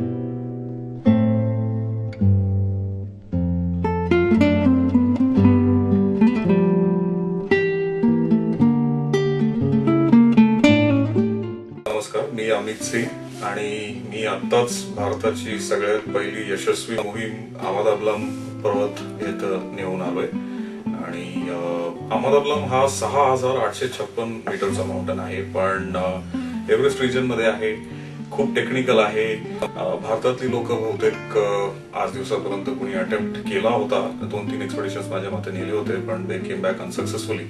नमस्कार मी अमित सिंग आणि मी आत्ताच भारताची सगळ्यात पहिली यशस्वी मोहीम अहमदाबलाम पर्वत इथं नेऊन आलोय. आणि अं, अहमदाबलाम हा सहा हजार आठशे छप्पन मीटरचा माउंटन आहे पण एव्हरेस्ट रिजनमध्ये आहे. खूप टेक्निकल आहे. भारतातली लोक बहुतेक आज दिवसापर्यंत कुणी अटेम्प्ट केला होता. दोन तीन एक्सपेडिशन माझ्या मते नेले होते पण they came back unsuccessfully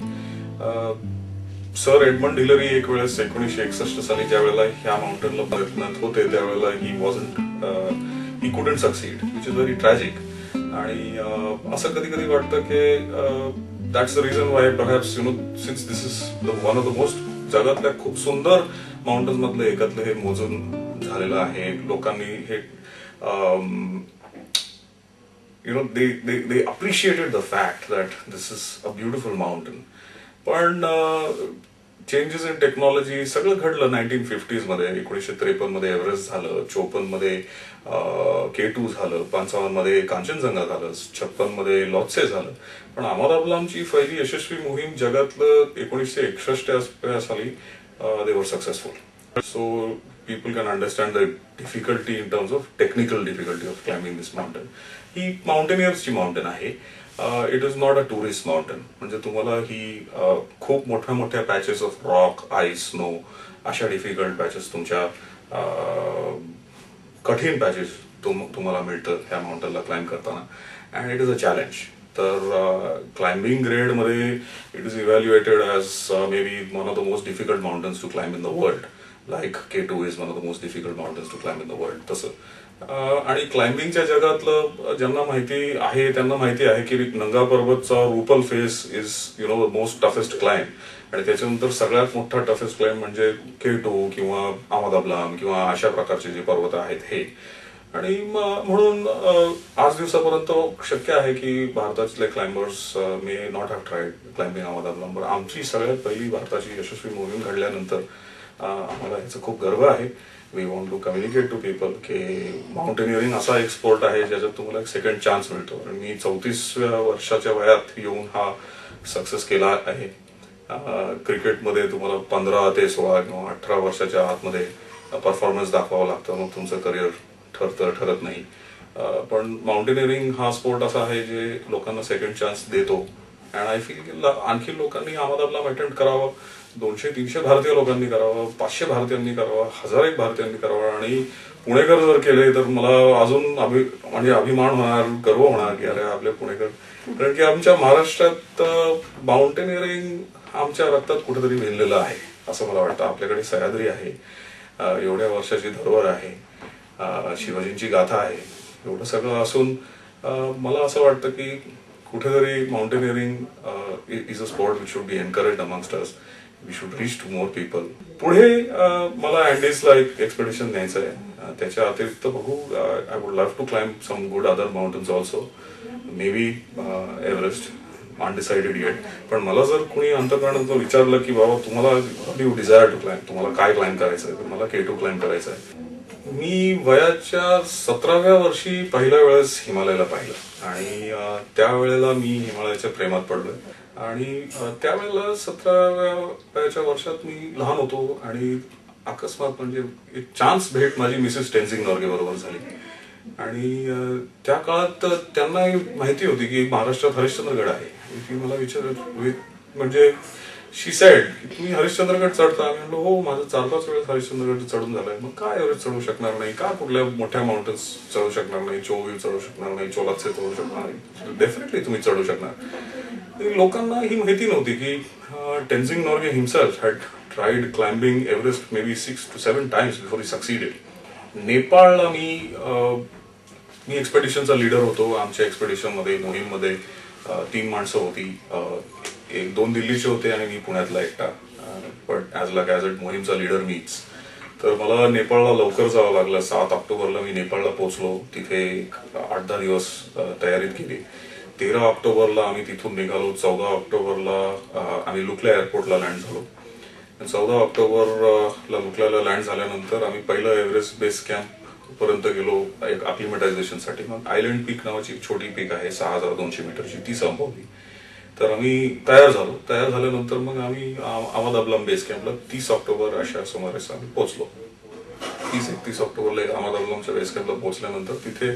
sir Edmund Hillary एक वेळेस एकोणीसशे एकसष्ट साली ज्या वेळेला ह्या माउंटनला प्रयत्नात होते त्यावेळेला he wasn't he couldn't succeed which is very tragic आणि असं कधी कधी वाटतं की that's the reason why perhaps you know since this is the one of the most जगातल्या खूप सुंदर माउंटन्स मधलं एकातलं हे मोजून झालेलं आहे. लोकांनी हे you know they appreciated the fact that this is a beautiful mountain पण चेंजेस इन टेक्नॉलॉजी सगळं घडलं नाईन्टीन फिफ्टीजमध्ये एकोणीसशे त्रेपन्नमध्ये एव्हरेस्ट झालं चोपन्नमध्ये के टू झालं पंचावन्नमध्ये कांचनजंगा झालं छप्पनमध्ये लॉत्से झालं. पण अहमदाबलामची पहिली यशस्वी मोहीम जगातलं एकोणीसशे एकसष्ट साली they were successful so people can understand the difficulty in terms of technical difficulty of climbing this mountain. ही माउंटेनियर्सची माउंटेन आहे. It is not a tourist mountain म्हणजे तुम्हाला ही खूप मोठ्या मोठ्या patches of rock ice snow अशा डिफिकल्ट पॅचेस तुमच्या कठीण पॅचेस तुम्हाला मिळतं ह्या माउंटनला क्लाइम करताना. And it is a challenge तर climbing ग्रेडमध्ये it is evaluated as may be one of the most difficult mountains to climb in the world like K two is one of the most difficult mountains to climb in the world तसं. आणि क्लाइम्बिंगच्या जगातलं ज्यांना माहिती आहे त्यांना माहिती आहे की Nanga पर्वतचा Rupal face is you know most toughest climb आणि त्याच्यानंतर सगळ्यात मोठा टफेस्ट क्लाइम्ब म्हणजे के टू किंवा अहमदाबलाम किंवा अशा प्रकारचे जे पर्वत आहेत हे. आणि म्हणून आज दिवसापर्यंत शक्य आहे की भारतातले climbers may not have tried climbing Ama Dablam आमची सगळ्यात पहिली भारताची यशस्वी मोहीम घडल्यानंतर आम्हाला याचा खूप गर्व आहे. We want to communicate to people की माउंटेनिअरिंग असा एक स्पोर्ट आहे ज्याच्यात तुम्हाला एक सेकंड चान्स मिळतो. आणि मी चौतीसव्या वर्षाच्या वयात येऊन हा सक्सेस केला आहे. क्रिकेटमध्ये तुम्हाला पंधरा ते सोळा किंवा अठरा वर्षाच्या आतमध्ये परफॉर्मन्स दाखवावं लागतं मग तुमचं करिअर ठरतं ठरत नाही. पण माउंटेनिअरिंग हा स्पोर्ट असा आहे जे लोकांना सेकंड चान्स देतो. अँड आय फील की आणखी लोकांनी अहमदाबला अटेम्प्ट करावं दोनशे तीनशे भारतीय लोकांनी करावं पाचशे भारतीयांनी करावं हजार एक भारतीयांनी करावं आणि पुणेकर जर केले तर मला अजून अभि म्हणजे अभिमान होणार गर्व होणार की अरे आपले पुणेकर. कारण की आमच्या महाराष्ट्रात माउंटेनिअरिंग आमच्या रक्तात कुठेतरी भिनलेलं आहे असं मला वाटतं. आपल्याकडे सह्याद्री आहे एवढ्या वर्षाची धरोहर आहे शिवाजींची गाथा आहे. एवढं सगळं असून मला असं वाटतं की कुठेतरी mountaineering is a sport which should be encourage amongst us we should reach to more people पुढे uh, मला अँडीजला एक एक्सपेडिशन न्यायचं आहे. Uh, त्याच्या अतिरिक्त बघू. I would love to climb some good other mountains also may be Everest undecided yet पण मला जर कोणी अंतकरणात विचारलं की बाबा तुम्हाला यू डिझायर टू क्लाइम्ब तुम्हाला काय क्लाइंब करायचं आहे मला के टू क्लाइम्ब करायचं आहे मी वयाच्या सतराव्या वर्षी पहिल्या वेळेस हिमालयाला पाहिलं. आणि त्यावेळेला मी हिमालयाच्या प्रेमात पडलोय. आणि त्यावेळेला सतराव्या वयाच्या वर्षात मी लहान होतो आणि अकस्मात म्हणजे एक चान्स भेट माझी मिसेस टेन्झिंग नॉर्गे बरोबर झाली. आणि त्या काळात त्यांना माहिती होती की महाराष्ट्रात हरिश्चंद्रगड आहे. आणि ती मला विचारत म्हणजे शी सेड की तुम्ही हरिश्चंद्रगड चढता. मी म्हणलो हो माझं चार पाच वेळेस हरिश्चंद्रगड चढून झालंय. मग काय एवढं चढू शकणार नाही? का कुठल्या मोठ्या माउंटन्स चढू शकणार नाही? चोवी चढू शकणार नाही? चोलाचे चढू शकणार नाही? डेफिनेटली तुम्ही चढू शकणार. लोकांना ही माहिती नव्हती की Tenzing Norgay himself had tried climbing Everest may be six to seven times before he succeeded नेपाळला मी मी एक्सपेडिशनचा लीडर होतो. आमच्या एक्सपेडिशनमध्ये मोहीममध्ये तीन माणसं होती. एक दोन दिल्लीचे होते आणि मी पुण्यातला एकटा. पण ॲज लाक ऍज अ मोहीमचा लीडर मीच. तर मला नेपाळला लवकर जावं लागलं. सात ऑक्टोबरला मी नेपाळला पोहोचलो. तिथे एक आठ दहा दिवस तयारीत केली तेरा ऑक्टोबरला आम्ही तिथून निघालो. चौदा ऑक्टोबरला आम्ही लुकल्या एअरपोर्टला लँड झालो. चौदा ऑक्टोबरला लुकल्याला लँड झाल्यानंतर आम्ही पहिलं एव्हरेस्ट बेस कॅम्प पर्यंत गेलो एक अक्लिमेटायझेशनसाठी मग आयलंड पीक नावाची एक छोटी पीक आहे सहा हजार दोनशे मीटरची ती संपवली. तर आम्ही तयार झालो. तयार झाल्यानंतर मग आम्ही अहमदाबलाम बेस कॅम्पला तीस ऑक्टोबर अशा सुमारेस आम्ही पोहोचलो. तीस एकतीस ऑक्टोबरला अहमदाबादच्या बेस कॅम्पला पोहोचल्यानंतर तिथे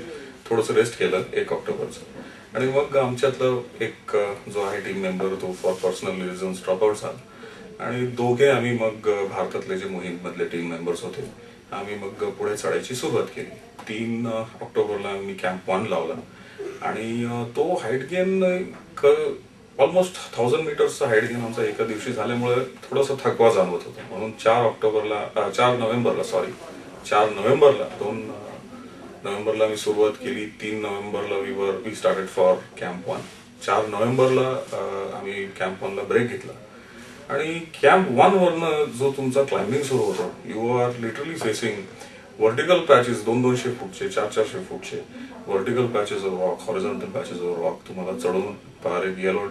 थोडंसं रेस्ट केलं एक ऑक्टोबरचं. आणि मग आमच्यातलं एक जो आहे टीम मेंबर तो फॉर पर्सनल रिझन्स ड्रॉपआउट झाला. आणि दोघे आम्ही मग भारतातले जे मोहीममधले टीम मेंबर्स होते आम्ही मग पुढे चढायची सुरुवात केली. तीन ऑक्टोबरला आम्ही कॅम्प वन लावला. आणि तो हाईट गेन ऑलमोस्ट थाउजंड मीटर्सचा हाईट घेऊन आमचा एका दिवशी झाल्यामुळे थोडासा थकवा जाणवत होता. म्हणून चार ऑक्टोबरला चार नोव्हेंबरला सॉरी चार नोव्हेंबरला दोन नोव्हेंबरला मी सुरुवात केली. तीन नोव्हेंबरला we were we started for camp one चार नोव्हेंबरला आम्ही कॅम्प वनला ब्रेक घेतला. आणि कॅम्प वन वरनं जो तुमचा क्लाइम्बिंग सुरू होतो you are literally facing vertical patches दोन दोनशे फूटचे चार चारशे फूटचे. Vertical patches of rock horizontal patches of rock तुम्हाला चढून पार एक येलो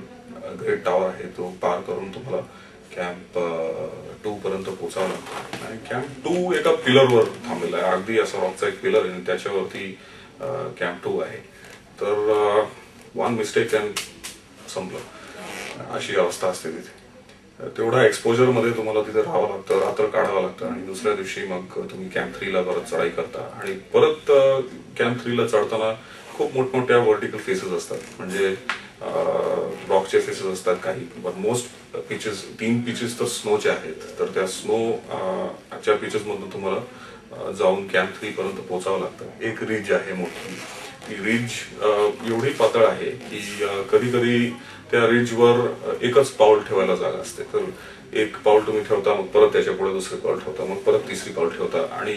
ग्रेट टावर आहे तो पार करून तुम्हाला कॅम्प टू पर्यंत पोहोचावं लागतं. आणि कॅम्प टू एका पिलरवर थांबलेला आहे. अगदी असा रॉकचा एक पिलर आहे आणि त्याच्यावरती कॅम्प टू आहे. तर वन मिस्टेक कॅन संपलं. अशी अवस्था असते तिथे. तेवढा एक्सपोजरमध्ये तुम्हाला तिथे राहावं लागतं रात्र काढावं लागतं आणि दुसऱ्या दिवशी मग तुम्ही कॅम्प थ्रीला परत चढाई करता. आणि परत कॅम्प थ्रीला चढताना खूप मोठमोठ्या व्हर्टिकल फेसेस असतात. म्हणजे रॉकचे फेसेस असतात काही. पण मोस्ट पिचेस तीन पिचेस तर स्नोचे आहेत. तर त्या स्नो च्या पिचेसमधून तुम्हाला जाऊन कॅम्प थ्री पर्यंत पोहोचावं लागतं. एक रिज आहे मोठी. ती रिज एवढी पातळ आहे की कधी कधी त्या रिजवर एकच पाऊल ठेवायला जागा असते. तर एक पाऊल तुम्ही ठेवता मग परत त्याच्या पुढे दुसरे पाऊल ठेवता मग परत तिसरी पाऊल ठेवता. आणि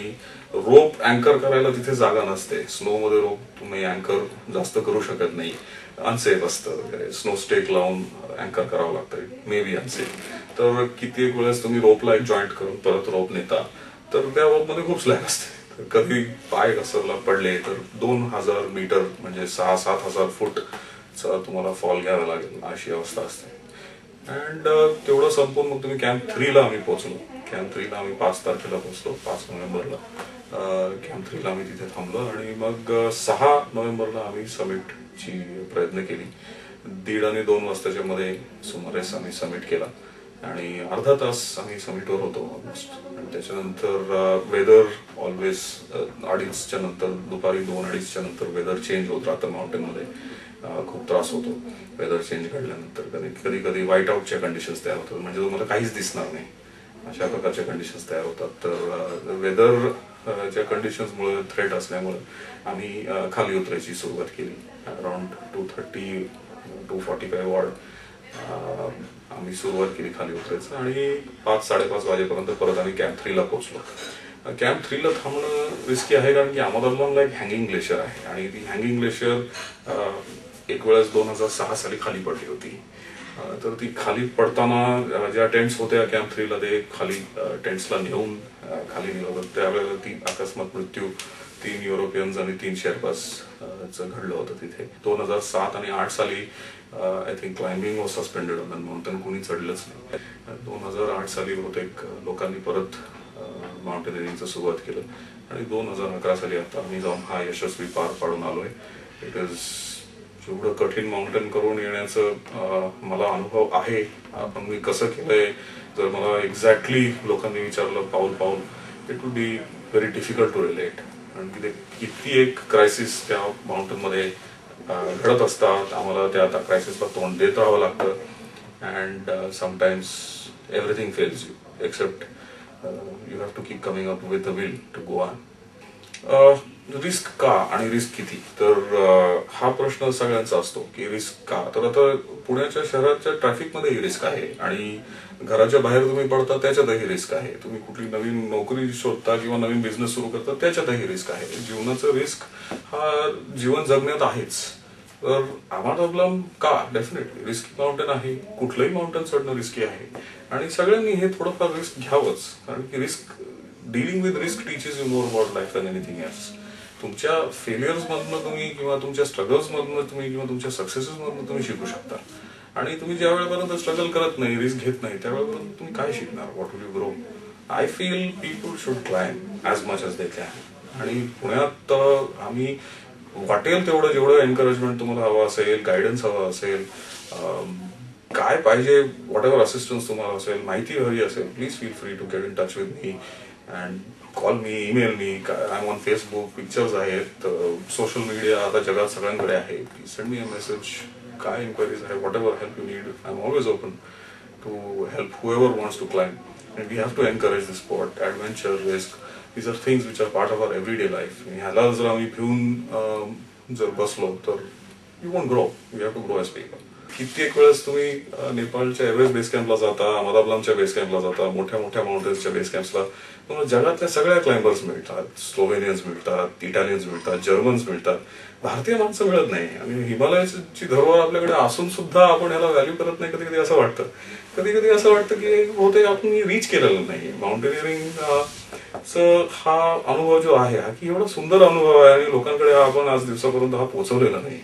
रोप अँकर करायला तिथे जागा नसते. स्नो मध्ये रोप तुम्ही अँकर जास्त करू शकत नाही. अनसेफ असतं वगैरे. स्नो स्टेक लावून अँकर करावं लागतं. मे बी अनसेफ तर कित्येक वेळेस तुम्ही रोपला एक जॉईंट करून परत रोप नेता. तर त्या रोपमध्ये खूप स्लॅग असते. कधी पाय घसरला पडले तर दोन हजार मीटर म्हणजे सहा सात हजार फूट तुम्हाला फॉल घ्यावा लागेल अशी अवस्था असते. अँड तेवढं संपून मग तुम्ही कॅम्प थ्रीला आम्ही पोहोचलो. कॅम्प थ्रीला आम्ही पाच तारखेला पोहोचलो पाच नोव्हेंबरला. कॅम्प थ्रीला आम्ही तिथे थांबलो आणि मग सहा नोव्हेंबरला आम्ही समिटची प्रयत्न केली. दीड आणि दोन वाजताच्या मध्ये सुमारेस आम्ही समिट केला. आणि अर्धा तास आम्ही समिटवर होतो ऑलमोस्ट आणि त्याच्यानंतर uh, वेदर ऑलवेज uh, अडीचच्या नंतर दुपारी दोन अडीचच्या नंतर वेदर चेंज होत राहतं माउंटेनमध्ये uh, खूप त्रास होतो वेदर चेंज घडल्यानंतर. कधी कधी कधी व्हाईट आउटच्या कंडिशन्स तयार होतात. म्हणजे तुम्हाला काहीच दिसणार नाही. अशा प्रकारच्या कंडिशन्स तयार होतात. तर वेदर च्या कंडिशन्समुळे थ्रेट असल्यामुळे आम्ही खाली उतरायची सुरुवात केली. Around two thirty to forty five ward आम्ही सुरुवात केली खाली उतरायचं आणि पाच साडेपाच वाजेपर्यंत परत आम्ही कॅम्प थ्रीला पोहोचलो. कॅम्प थ्रीला थांबणं रिस्की आहे कारण की अहमदाबादला एक हँगिंग ग्लेशियर आहे आणि ती हँगिंग ग्लेशियर एक वेळेस दोन हजार सहा साली खाली पडली होती. तर ती खाली पडताना ज्या टेंट्स होत्या कॅम्प थ्रीला ते खाली टेंट्सला नेऊन खाली नेलं होतं. त्यावेळेला ती अकस्मात मृत्यू तीन युरोपियन्स आणि तीन शेअरपास चं घडलं होतं तिथे. दोन हजार सात आणि आठ साली I think climbing was suspended on mountain कोणी चढलंच नाही. दोन हजार आठ साली बहुतेक लोकांनी परत माउंटेनिअरिंगचं सुरुवात केलं. आणि दोन हजार अकरा साली आता आम्ही जाऊन हा यशस्वी पार पाडून आलोय. इट इज जेवढं कठीण माउंटेन करून येण्याचं मला अनुभव आहे. पण मी कसं केलंय जर मला एक्झॅक्टली लोकांनी विचारलं पाऊल पाऊल it would be very difficult to relate कारण की ते किती एक क्रायसिस त्या माउंटनमध्ये घडत असतात. आम्हाला त्या आता क्रायसिसला तोंड देत राहावं लागतं. And sometimes everything fails you except you have to keep coming up with the will to go on risk का आणि रिस्क किती? तर हा प्रश्न सगळ्यांचा असतो की रिस्क का? तर आता पुण्याच्या शहराच्या ट्रॅफिकमध्येही रिस्क आहे आणि घराच्या बाहेर तुम्ही पडता त्याच्यातही रिस्क आहे. तुम्ही कुठली नवीन नोकरी शोधता किंवा नवीन बिझनेस सुरू करता त्याच्यातही रिस्क आहे. जीवनाचं रिस्क हा जीवन जगण्यात आहेच. तर अहमदाबादला का? डेफिनेटली रिस्की माउंटेन आहे. कुठलंही माउंटेन चढणं रिस्की आहे. आणि सगळ्यांनी हे थोडंफार रिस्क घ्यावंच. कारण की risk dealing with risk teaches you more about life than anything else तुमच्या फेलियर्स मधनं तुम्ही किंवा तुमच्या स्ट्रगल्समधनं तुम्ही किंवा तुमच्या सक्सेसेसमधून तुम्ही शिकू शकता. आणि तुम्ही ज्या वेळेपर्यंत स्ट्रगल करत नाही रिस्क घेत नाही त्यावेळेपर्यंत तुम्ही काय शिकणार? What will you grow I feel people should climb as much as they can आणि पुण्यात आम्ही वाटेल तेवढं जेवढं एनकरेजमेंट तुम्हाला हवं असेल गायडन्स हवं असेल काय पाहिजे वॉट एव्हर असिस्टन्स तुम्हाला असेल माहिती हवी असेल please feel free to get in touch with me and call me email me I am on Facebook pictures आहेत सोशल मीडिया आता जगात सगळ्यांकडे आहे. Please send me a message काय इन्क्वायरीज आहे? Whatever help you need I am always open to help whoever wants to climb. And we have to encourage the sport adventure risk these are things which are part of are every day आणि ह्याला जर आम्ही भिवून जर बसलो तर you won't grow you have to grow as people कित्येक वेळेस तुम्ही नेपाळच्या एव्हरेस्ट बेस कॅम्पला जाता अहमदाबादच्या बेस कॅम्पला जाता मोठ्या मोठ्या माउंटेन्सच्या बेस कॅम्पला तुम्हाला जगातल्या सगळ्या क्लाइंबर्स मिळतात. स्लोवेनियन्स मिळतात इटालियन्स मिळतात जर्मन्स मिळतात. भारतीय माणसं मिळत नाही. आणि हिमालयाची धरोहर आपल्याकडे असून सुद्धा आपण याला व्हॅल्यू करत नाही कधी कधी असं वाटतं. कधी कधी असं वाटतं की बहुतेक आपण रीच केलेलं नाही माउंटेनिअरिंग हा अनुभव जो आहे हा की एवढा सुंदर अनुभव आहे आणि लोकांकडे आपण आज दिवसापर्यंत हा पोहोचवलेला नाही.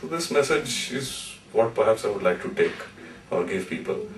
So this message is what perhaps I would like to take or give people.